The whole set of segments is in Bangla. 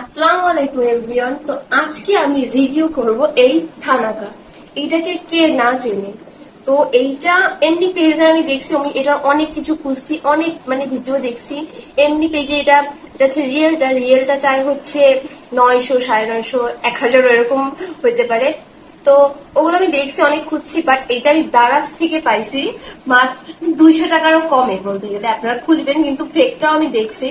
আসসালামু আলাইকুম এভরিওয়ান। তো আজকে আমি রিভিউ করব এই থানাটা। এইটাকে কে না চেনে? তো এইটা এমনি পেজে আমি দেখছি, আমি এটা অনেক কিছু খুঁজছি, অনেক মানে ভিডিও দেখছি। এমনি পেজে এটা হচ্ছে রিয়েলটা রিয়েলটা চাই হচ্ছে নয়শো, সাড়ে নয়শো, এক হাজার এরকম হইতে পারে। তো ওগুলো আমি দেখছি, অনেক খুঁজছি বাট এটা আমি দারাজ থেকে পাইছি, মাত্র দুইশো টাকারও কমে বলতে গেলে। আপনারা খুঁজবেন, কিন্তু ফেকটাও আমি দেখছি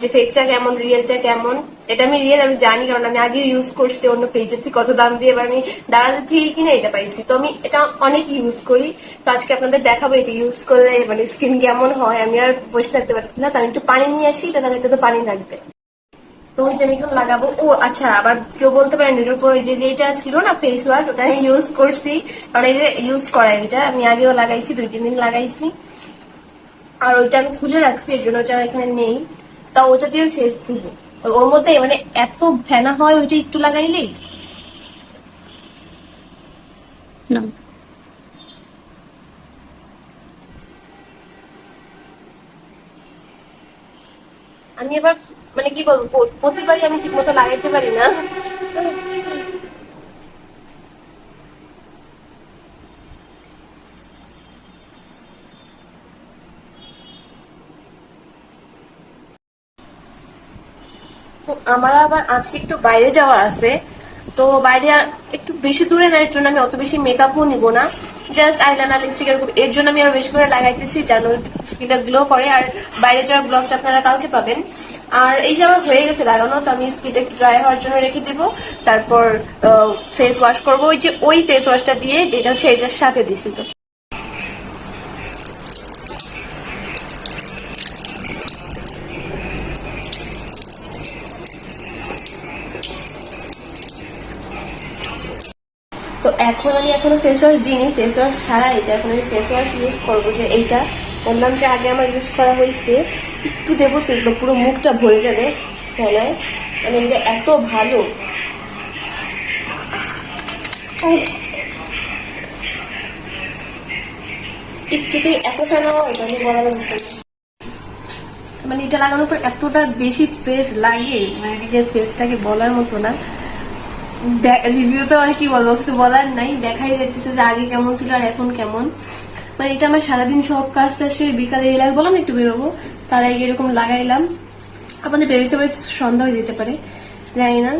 যে ফেকটা কেমন রিয়েলটা কেমন। এটা আমি রিয়েল আমি জানি, কারণ আমি আগে ইউজ করছি অন্য পেজের থেকে কত দাম দিয়ে, এবার আমি দারাজের থেকে কিনে এটা পাইছি। তো আমি এটা অনেক ইউজ করি। তো আজকে আপনাদের দেখাবো এটা ইউজ করলে মানে স্কিন কেমন হয়, আমি আর বসে থাকতে পারছি না। তো আমি একটু পানি নিয়ে আসি তাহলে তো পানি লাগবে। তো ওইটা আমি এখন লাগাবো। ও আচ্ছা আবার কেউ বলতে পারেন এটার উপর ওই যে যেটা ছিল না ফেস ওয়াশ ওটা আমি ইউজ করছি। কারণ এটা ইউজ করা এটা, আমি আগেও লাগাইছি, দুই, তিন দিন লাগাইছি। আর ওইটা আমি খুলে রাখছি, এর জন্য ওটা এখানে নেই। তা ওটা দিয়ে ফেস ধুবো ওর মধ্যে মানে এত ফেনা হয় ওইটা একটু লাগাইলে না। আমি এবার মানে কি বলব প্র- প্রতিবারই আমি ঠিক মতো লাগাইতে পারি না। আমার আবার আজকে একটু বাইরে যাওয়া আছে। তো বাইরে একটু বেশি দূরে না, এর জন্য আমি অত বেশি মেকআপও নিব না। জাস্ট আইলাইনার লিপস্টিক এরকম, এর জন্য আমি আরও বেশি করে লাগাইতেছি যেন স্কিনটা গ্লো করে। আর বাইরে যাওয়ার ব্লগটা আপনারা কালকে পাবেন। আর এই যে আমার হয়ে গেছে লাগানো, তো আমি স্কিনটা একটু ড্রাই হওয়ার জন্য রেখে দিব। তারপর ফেস ওয়াশ করব। ওই যে, ওই ফেস ওয়াশটা দিয়ে, যেটা হচ্ছে, এটার সাথে দিছি। তো তো এখন আমি এখনও ফেস ওয়াশ দিইনি। ফেস ওয়াশ ছাড়া এটা এখন আমি ফেস ওয়াশ ইউজ করব যে এইটা। বললাম যে আগে আমার ইউজ করা হয়েছে। একটু দেবো দেখব পুরো মুখটা ভরে যাবে ফেলায় মানে এটা এত ভালো। একটুতেই এত ফেলা মানে বলার মানে এটা লাগানোর পর এতটা বেশি ফ্রেশ লাগে মানে নিজের ফেসটাকে বলার মতো না। রিভিউতে আর কি বলব, কিছু বলার নাই, দেখাই যাইতেছে যে আগে কেমন ছিল আর এখন কেমন। মানে এটা আমার সারাদিন সব কাজটা সে বিকালে রিল্যাক্স বললাম, একটু বেরোবো। তার আগে এরকম লাগাইলাম। আপনাদের বেরোতে পারে সন্ধ্যা হয়ে যেতে পারে, জানি না।